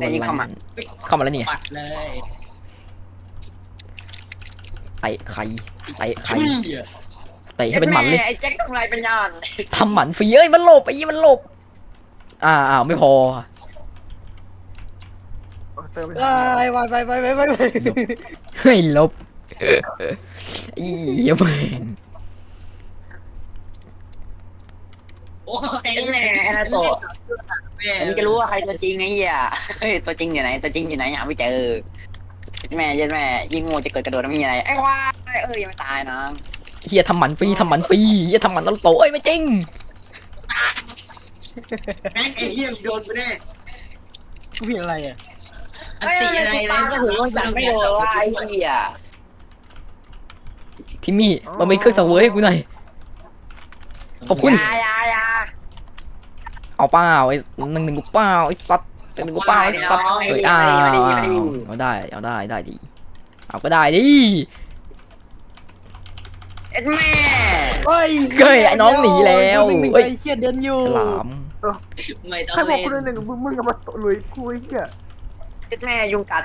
แต่ยิงเข้ามาเข้ามาแล้วนี่ไงปัดเลยเตะใครเตะใครเหี้ยเตะให้เป็นหมันเลยไอ้แจ็คทำลายเป็นยานทำหมันฟรีเอ้ยมันหลบไอ้ยี่มันหลบอ่าอ้าวไม่พอเติมไปไปไปไปไปไปไปเฮ้ยลบอีเหี้ยแม่งโอ้ยไอ้แม่ไอ้นาโตะแม่ อันนี้ก็รู้ว่าใครตัวจริงไอ้เหี้ยเฮ้ยตัวจริงอยู่ไหนตัวจริงอยู่ไหนหาไม่เจอแม่ยันแม่ยิ่งงูจะเกิดกระโดดน้ำมีอะไรไอ้ควายเอ้ยยังไม่ตายนะเฮียทำหมันฟรีทำหมันฟรีเฮียทำหมันตลโตเอ้ยไม่จริงแม่งไอ้เหี้ยโดนกูแน่กูผิดอะไรอะอันเฮ้ยตีมันอะไรติดนะตามก็ถือว่ายังไม่โดนว่าไอ้เหี้ยทิมมี่มันเป็นเครื่องสังเวยให้กูหน่อยขอบคุณยายายา เอาเปล่าไอ้หนึ่งหนึ่งกูเปล่าไอ้สัตว์หนึ่งหนึ่งกูเปล่าไอ้สัตว์เอ้ยอ้าวเอาได้เอาได้ได้ดีเอาก็ได้ดิเอ็ดแม่เฮ้ยเฮ้ยไอ้น้องหนีแล้วหนึ่งหนึ่งเฮ้ยไอ้เชี่ยเดินอยู่ฉลามไม่ต้องใครบอกเล่นกูเลยหนึ่งมึงมึงกับมาลุยกูไอ้เหี้ย เอ็ดแม่ยุงกัด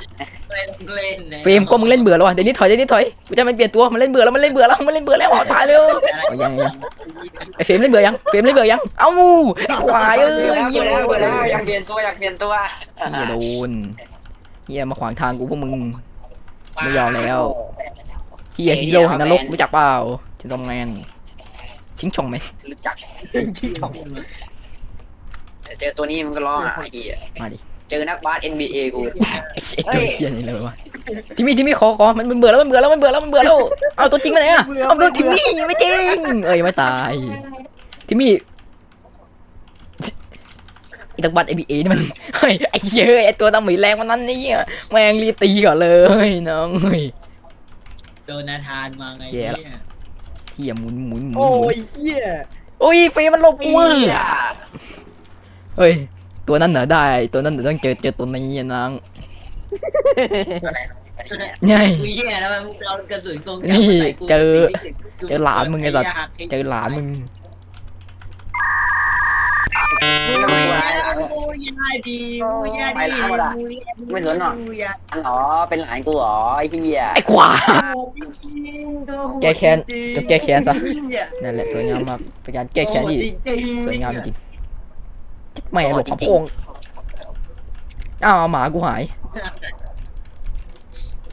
เล่นเล่นนะเฟรมก็มึงเล่นเบื่อแล้ววะเดี๋ยวนี้ถอยเดี๋ยวนี้ถอยกูจะมันเปลี่ยนตัวมันเล่นเบื่อแล้วมันเล่นเบื่อแล้วมันเล่นเบื่อแล้วอ๋อตายเลยเอายังยังไอ้เฟรมเล่นเบื่อยังเฟรมเล่นเบื่อยังเอ้าไอ้ควายเอ้ยเบื่อเหี้ยแล้วเบื่อแล้วอยากเปลี่ยนตัวอยากเปลี่ยนตัวเฮียโดนเฮียมาขวางทางกูพวกมึงไม่ยอมแล้วเฮียฮีโร่แห่งนรกรู้จักเปล่าชิงชองแมนชิงชองแมนรู้จักจริงๆของเจอตัวนี้มันก็ร้องอะไอ้เหี้ยมาดิ เจอนักบาส NBA กู ไอ้เชี่ยตัวเฮียนี่เลยวะทิมมี่ทิมมี่ขอขอมันมันเบื่อแล้วมันเบื่อแล้วมันเบื่อแล้วมันเบื่อแล้วเอาตัวจริงมาไหนอะเอาตัวทิมมี่ไม่จริงเอ้ยไม่ตายทิมมี่ไอ้ตักบัตร NBA นี่มันเฮ้ยไอ้เหี้ยไอ้ตัวดำหมีแรงมันนั้นนี่แม่งรีบตีก่อนเลยน้องเฮ้ย โดนาธานมาไงแย่เนี่ยละเหี้ยหมุนหมุนหมุนโอ้หมุนยเหี้ย โอ้ยเฟย์มันหลบกูเหี้อะยเฮ้ย ตัวนั้นเหนือได้ ตัวนั้นเหนือต้องเจอเจอตัวนี้อะนางไงกูเหี้ยแล้วมันเอากระสุนตรงนี่ใส่กูเจอกูเจอหลานมึงไอ้สัตว์ยากเจอหลานมึงมึงไม่ได้กูยาดีกูยาดีไม่สนหรอกกูยาอันหรอเป็นหลานกูเหรอไอ้เหี้ยไอ้ขวาจริงๆแก้แค้นจงแก้แค้นซะเหี้ยนั่นแหละสวยงามมากเป็นการแก้แค้นที่โอ้จริๆสวยงามจริง ไม่หลบกระโปรงอ้าวหมากูหาย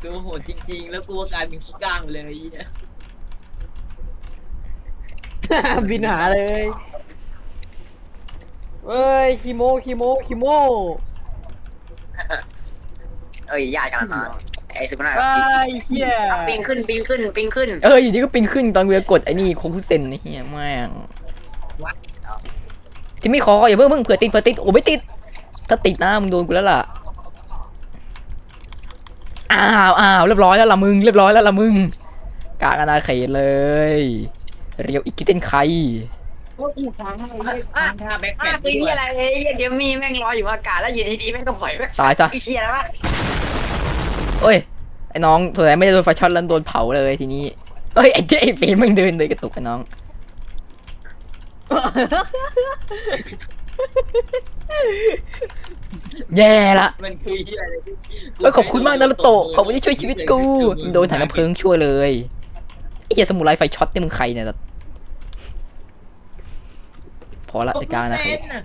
ดูโหดจริง ๆ แล้วกูก็กลายเป็นขี้ก้างเลยไอ้เหี้ยบินหาเลยเอ้ยคีโมคีโมคีโมเอ้ยญาติกันนะไอ้สุนัขไอ้ยเหี้ยปิงขึ้นปิงขึ้นปิงขึ้น เอออยู่ดีก็ปิงขึ้นตอนเวลากดไอ้นี่โคคุเซนไอ้เหี้ยแม่ง ที่ไม่ขออย่าเพิ่งเพิ่งเผื่อติดเผื่อติดโอ้ไม่ติด ถ้าติดนะมึงโดนกูแล้วล่ะอ้าวอ้าวเรียบร้อยแล้วล่ะมึงเรียบร้อยแล้วล่ะมึงกากอนาเขตเลย เรียวอีกกิเต้นใครโอ้ยทางให้เรียกทางท่าแบ็คแพอะดคือนี่อะไรไอ้เหี้ยเดี๋ยวมีแม่งลอยอยู่อากาศแล้วอยู่ดีๆแม่งก็ปล่อยแม่งตายซะอ้เหี้ยแล้ววะเอ้ยไอ้น้องสงสัยไม่ได้โดนไฟช็อตแล้วโดนเผาเลยทีนี้เอ้ยไอ้เจ๊ไอ้เฟรมมึงเดินเลยกระตุกไอ้น้อง แย่ละมันคือเหี้ยอะไรที่เอ้ยขอบคุณมากนารุโตะขอบคุณที่ช่วยชีวิตกูมึงโดนถังน้ำเพลิงช่วยเลยไอ้เหี้ยสมุไรไฟช็อตนี่มึงใครเนี่ยสัตว์พอละจัดการนะเซเฮ้ยนน่ะ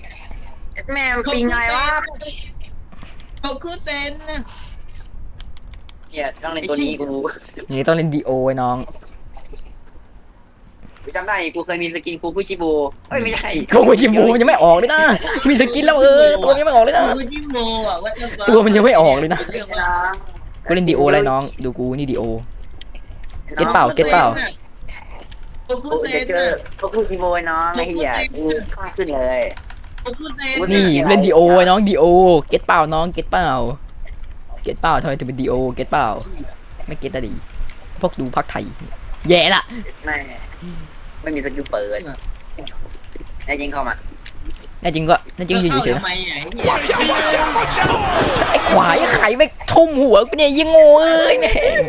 แม่งปิงไงวะเขาคือเซนน่ะเหี้ยต้องในตัวนี้กูนี่ต้องเล่นดีโอไอ้น้อง กูจำได้กูเคยมีสกินกูกุชิบูเอ้ยไม่ใช่โกชิมูมันยังไม่ออกเลยนะมีสกินแล้วเออตัวมันยังไม่ออกเลยนะ คือจิโมอะว่าจะตัวมันยังไม่ออกเลยนะ เรื่องนะกูเล่นดีโอเลยน้อง ดูกูนี่ดีโอ เก็ตเปล่าเก็ตเปล่าเขาคือกูเซจะนเจอน่ะกูกุชิบูไอ้น้องไอ้เหี้ยกูข้าขึ้นเลยเขาคือเซนนี่น่ะเล่นดีโอไอ้น้องดีโอ เก็ตเปล่าน้อง เก็ตเปล่า เก็ตเปล่าทำไมถึงเป็นดีโอ เก็ตเปล่า ไม่เก็ตอะดิพวกดูพักไทย แย่ละ แม่ ไม่มีสกิลเปิดแล้วยิงเข้ามาแน่จริงก็แน่จริงอยู่เฉยๆทำนะไมอะไอ้เหี้ยไอ้ขวายไอ้ไข่ไปทุ่มหัวกูเนี่ยยิงโง่เอ้ยแม่ง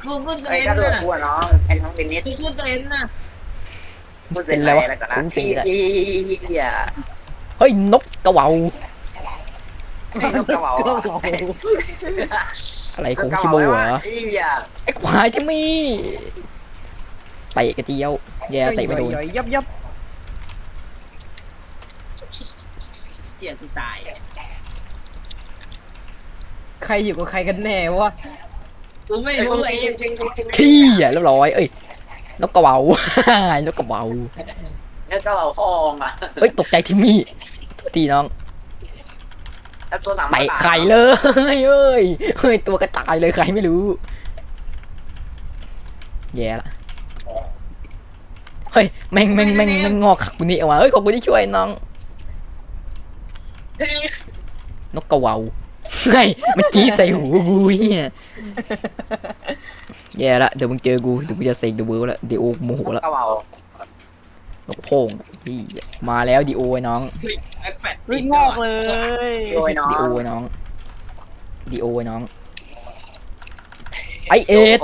เขาคือเซไอ้นกระโดดน่ะกูอะน้องไอ้น้องเป็นนิดเขาคือเซนน่ะพูดเป็นอะไรแล้วกันนะเหี้ยเฮ้ยนกกระเหว่าไอ้นกกระเหว่าก็อะบอกอะไรของชิโมเหรอไอ้เหี้ยไอ้ควายที่มี เตะกระเจียว แย่เตะไม่โดนย่อยยับยับเจียกูตาย ใครอยู่กับใครกันแน่วะกูไม่ไอ้รู้คนไอ้จริงจริงจริงจริงขี้อะเรียบร้อย เอ้ยนกกระเบานกกระเบานกกระเหว่าฟองอะเอ้ยตกใจทิมมี่โทษทีน้องแล้วตัวสามเตะไข่เลยเอ้ยเฮ้ยตัวกระจายเลยใครไม่รู้ แย่ละเฮ้ยแม่งแม่งแม่งแม่งงอกขักกูนี่เอาวะเฮ้ยขอบคุณที่ช่วยน้อง นกกระเหว่าเฮ้ยเมื่อกี้ใส่หูกูเนี่ยแย่ละเดี๋ยวมึงเจอกูเดี๋ยวกูจะเสกเดอะเวิร์ละเดี๋ยวโมโหนละกกระเหว่านกโพ่งที่มาแล้วดีโอไอ้น้องไอ้แฟดวิ่งงอกเลยโดยน้องดีโอไอ้น้องดีโอไอ้น้องไอเอ็ด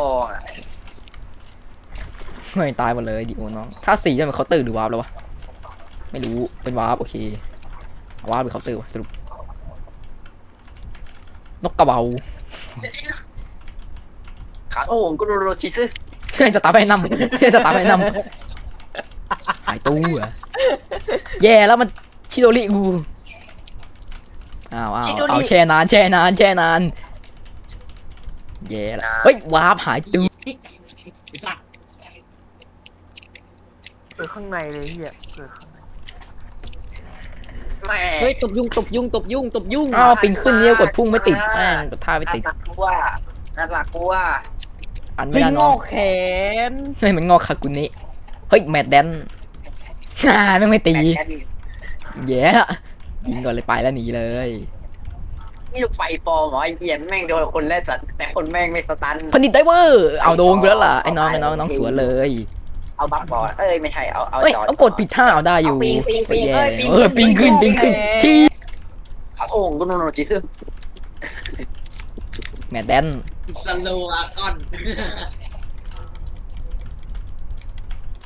ฟองอะเฮ้ยตายหมดเลยดีโอน้อง ถ้าสีจะเป็นเคาน์เตอร์หรือวาร์ปแล้ววะ ไม่รู้ เป็นวาร์ปโอเควาร์ปหรือเคาน์เตอร์วะสรุป นกกระเบาขาโอ้โหกูโดนโรชิซึเฮ้ยจะตามไปนำเฮ้ยจะตามไปนำหายตู้อะแย่แล้วมันชิโดริกูอ้าวอ้าวเอาแช่นานแช่นานแช่นานแย่ละเฮ้ยวาร์ปหายตู้สัตว์ เปิดข้างในเลยเฮียเปิดข้างในแม่เฮ้ยตบยุงตบยุงตบยุงตบยุงอ้าวปิงขึ้นเนี่ยกดพุ่งไม่ติดแม่งกดท่าไม่ติดน่ารักกูว่าน่ารักกูว่าอันไม่วิ่งได้งน้อองกแขนเฮ้ยมันงอกคากุนิเฮ้ยแมดแดนอ่าแม่งไม่ตี แค่นี้แย่ยิงก่อนเลยไปแล้วหนีเลยนี่ลูกไฟฟองเหรอไอ้เหี้ยแม่งโดนคนแรกสัตว์แต่คนแม่งไม่สตัน พันดิตไดเวอร์เอาโดนกูแล้วล่ะไอ้น้องไอ้น้องน้องสวนเลย เอาบัฟบอลเอ้ยไม่ใช่เอาเอาเฮ้ยจอเอากดปิดท่าเอาได้อยู่เอาปิงปิงปิงแย่เอ้ยปิง เออปิงขึ้นปิงขึ้นที่ขาโอ่งกูโดนโรชิซึแมดแดนสโลอาก้อน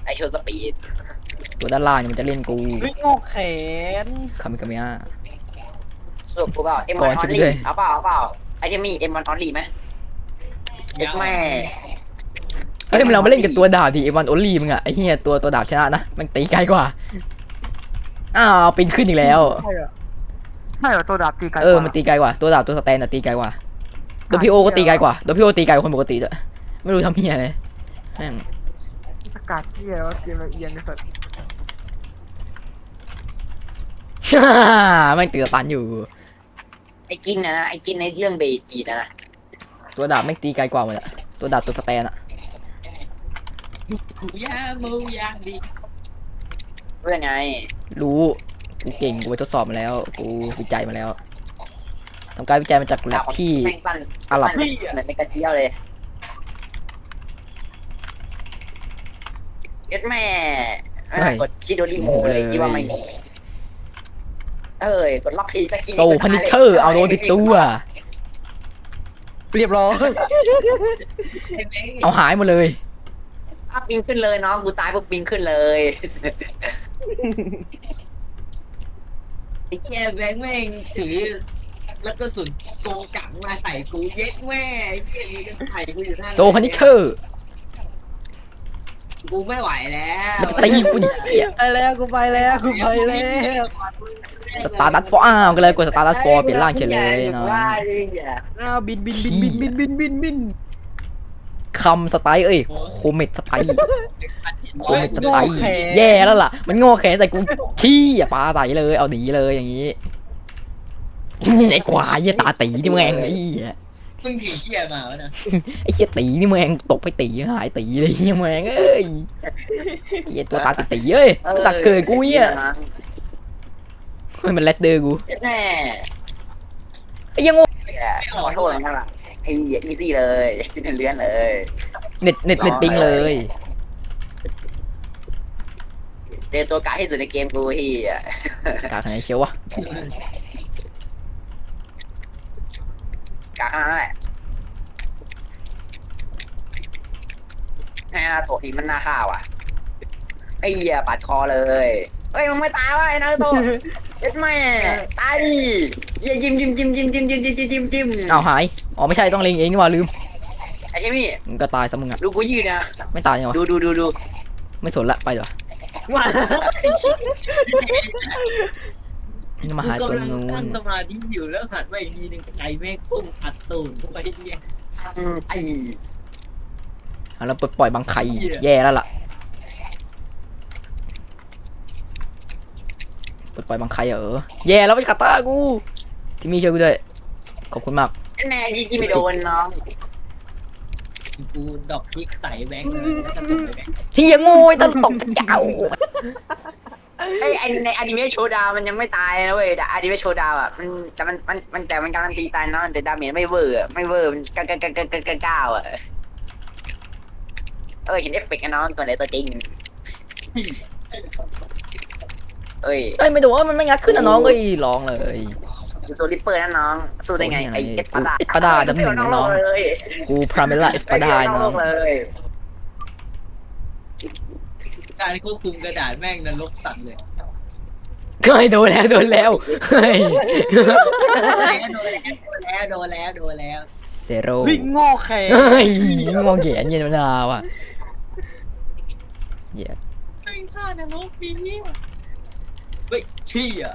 ไอโชว์สปีดตัวด้านล่างเนี่ยมันจะเล่นกูวิ่งงอกแขนคามิกาเมะสรุปกูเปล่าเอ็มก่วัอนนออชุนดลี่เลย เอาเปล่าเอาเปล่าไอเทมมี่เอ็มวันออนลี่ไหมเอ็กแม่เฮ้ยมันเราไม่เล่นกับตัวดาบดิเอวันโอลี่มึงอะไอ้เหี้ยตัวตัวดาบชนะนะมันตีไกลกว่าอ้าวปิงขึ้นอีกแล้ว ใช่เหรอใช่เหรอตัวดาบตีไกลเออมันตีไกลกว่าตัวดาบตัวสแตนอะตีไกลกว่าโดยพี่โอก็ตีไกลกว่าโดยพี่โอตีไกลกว่าคนปกติด้วยไม่รู้ทำเหี้ยอะไรแม่งอากาศเฮียว่าเกมละเอียดไอ้สัสแม่งตีสตันอยู่ ไอกินนะนะไอกินในเรื่องเบจีนะนะตัวดาบแม่งตีไกลกว่าหมดอะตัวดาบตัวสแตนอะ กูยามูยาดีเรื่องไงรู้กูเก่งกูไปทดสอบมาแล้ว กูวิจัยมาแล้วทำการวิจัยมาจากแลบที่ แม่งสั้นอาหรับสั้นเหมือนในกระเจียวเลยเอ็ดแม่กดชิโดริโมเลยคิดว่าไม่มีเอ้ยกดล็อกทีสักทีโซพันิเชอร์เอาโดนติดตัวเรียบร้อยไอ้แบงค์เอาหายหมดเลยาพบินขึ้นเลยน้องกูตายปุ๊บบินขึ้นเลยไอ้แค่แบงค์แม่งถือแล้วก็สุนโกงกังมาใส่กูเย็ดแม่ไอ้เหี้ยมีก็ใส่กูอยู่นั่นโซฮันนิเชอร์กูไม่ไหวแล้วมันตีกูดิเหี้ยไปแล้วกูไปแล้วกูไปแล้วสตาร์ดัตฟอร์อ้าวก็เลยกูสตาร์ดัตฟอร์เปลี่ยนร่างเฉยเลยเนาะ อ้าบินบินบินบินบินบินบิน คำสไตล์เอ้ยโคเมตสไตล์โคเมตสไตล์แย่แล้วล่ะ มันโง่แขนใส่กูชี้อะปลาใส่เลยเอาดีเลยอย่างงี้ไอ้ควายเหี้ยตาตีนี่แม่งไอ้เหี้ยมึงถือเชี่ยมาวะนะไอ้เหี้ยตีนี่แม่งตกไปตีหายตีเลยเหี้ยแม่งเอ้ยไอ้เหี้ยตัวตาตีตีเอ้ยตัวตาเกิดกูเหี้ยเฮ้ยมันแรดเดอร์กูแน่ไอ้เหี้ยังโง่ขอโทษนะล่ะ ไอ้เหี้ยอีซี่เลยเลื่อนเลยเน็ตเน็ตเน็ตปิงเลย เจอตัวกาที่สุดในเกมกูที่กาขนาดไหนเชียววะกาขนาดนั้นแหละไอ้นาโตะทีมันน่าฆ่าวอะไอ้เหี้ยปาดคอเลยเฮ้ยมึงไม่ตายวะไอ้นาโตะเจ็ดแม่ตายดิอย่าจิ้มจิ้มจิ้มจิ้มจิ้มจิ้มจิ้มจิ้มจิ้มเอาหาย อ๋อไม่ใช่ต้องเล็งเองนี่หว่าลืมไอ้เจมี่มึงก็ตายซะมึงอะดูกูยืดนะไม่ตายยังวะดูดูดูดูไม่สนละไปดีกว่ามานี่มาหากูตรงกำลังนู้ตั้นงสมาธิอยู่แล้วหันไปอีกทีหนึงไก่แม่งพุ่งอัดตูดเข้าไปเนี่ยไอ้อะแล้วปลดปล่อยบางไข่แย่แล้วล่ะปลดปล่อยบางไข่เหรอแย่แล้วไปขัดตากูที่มีช่วยกูด้วยขอบคุณมาก แม่ยิงไม่โดนน้องกูดอกพริกใส่แบงค์เลยแล้วก็ส่งไปแบงค์เฮียโง่ไอ้ต้นตกเจ้าไอ้ไอ้ในอนิเมะโชว์ดาวมันยังไม่ตายนะเว้ยแต่อนิเมะโชว์ดาวอะมันแต่มันมันมันแต่มันการันตีตายเนาะแต่ดาเมจไม่เวอร์อะไม่เวอร์มันก้าก้าก้าก้าก้าก้าก้าอะเออเห็นเอฟเฟกต์กันน้องตัวไหนตัวจริงเอ้ย เอ้ยไม่ถูกว่ามันไม่งัดขึ้นนะน้องเอ้ยร้องเลย โซลิปเปอร์นะน้อง สู้ได้ไง ไอ้เอสปาดาเอสปาดาจำหนึ่งนะน้อง เลยกูพราเมล่าเอสปาดายน้องเลยการควบคุมกระดาษแม่งนรกสั่นเลยเฮ้ยโดนแล้วโดนแล้วเฮ้ยโดนแล้วโดนแล้วโดนแล้วเซโร่วิ่งโง่แขนเฮ้ยงงแงนเย็นมะนาวอะเหี้ยไม่ฆ่านรกปีนี้เฮ้ยชี้อะ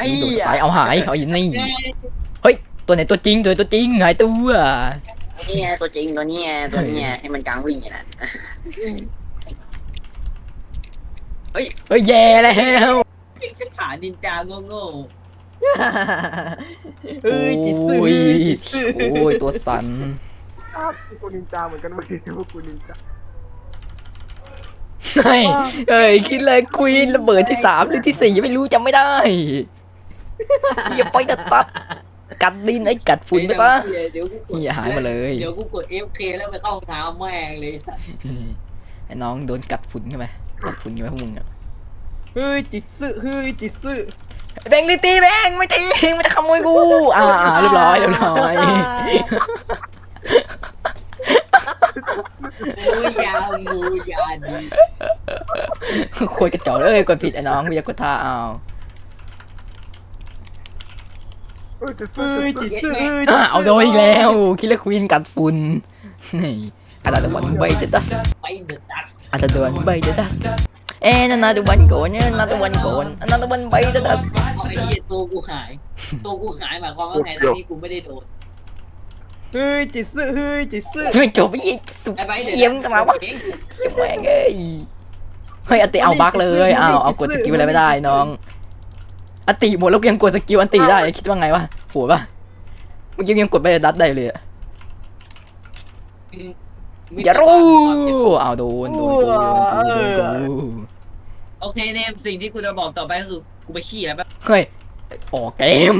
ไอ้ตัวสุเหี้ดยท้ายเอาหายเอาอยู่นี่เฮ้ยตัวไหนตัวจริงตัวไหนตัวจริงหายตัวนี่ไงตัวจริงตัวนี้ไงตัวนี้ไงให้มันกลางวิ่งอย่างนั้นเฮ้ยแย่แล้วเป็นขานินจาโง่เอ้ยจิตซื่อโอ้ยจิตซื่อโอ้ยตัวสั่นอ้าวกูนินจาเหมือนกันเมื่อกี้พวกกูนินจาเฮ้ยเฮ้ยคิดเลยควีนระเบิดที่สามหรือที่สี่ไม่รู้จำไม่ได้ อย่าไปกัดตัดกัดดินไอ้กัดๆฝุ่นไปซะเดี๋ยวกูกดเหี้ยหายมาเลย เดี๋ยวกูกด FK แล้วไปเข้าห้องน้ำแม่งเลยไอ้น้องโดนกัดฝุ่นใช่ไหมกัดฝุ่นใช่ไหมพวกมึงอะเฮ้ยจิตซื่อเฮ้ยจิตซื่อแบงค์ลิตีแบงค์ไม่ตีมันจะขโมยกูอ่าอ่าเรียบร้อยเรียบร้อยงูยางูยาดีควรกระจอกเอ้ยกดผิดไอ้น้องไม่อยากกดท่าเอา เออจะซื้อเฮ้ยจะจิซื้ตอซื่อเฮ้ยอ่าเอาโดนอีกแล้วคิดเลยควีนกัดฝุ่นนี่อาจจะโดนใบจะดัสไปเดือดดัดอาจจะโดนใบจะดัสเอ้นั่นนาดูวันโกนเนี่ยนาดูวันโกนนาดูวันใบจะดัสเอาไอ้เหี้ยตัวกูหายตัวกูหายหมายความว่าไงตอนนี้กูไม่ได้โดนเฮ้ยจิตซื่อเฮ้ยจิตซื่อไม่จบยี่สุดไอ้ใบเดี๋ยวเยี่ยมจังวะชิบแม่งเอ้ยเฮ้ยอติเอาบักเลยอ้าวเอากดสกิลอะไรไม่ได้น้อง อติหมดแล้วกูยังกดสกิลอันติได้คิดว่าไงวะโหดปะเมื่อกี้ยังกดไปดัดได้เลยอะอย่ารู้อ้าวโดนโดนกูโดนกูโดนกูโอเคเนมสิ่งที่กูจะบอกต่อไปก็คือกูไปขี้แล้วแป๊บเฮ้ยออกเกม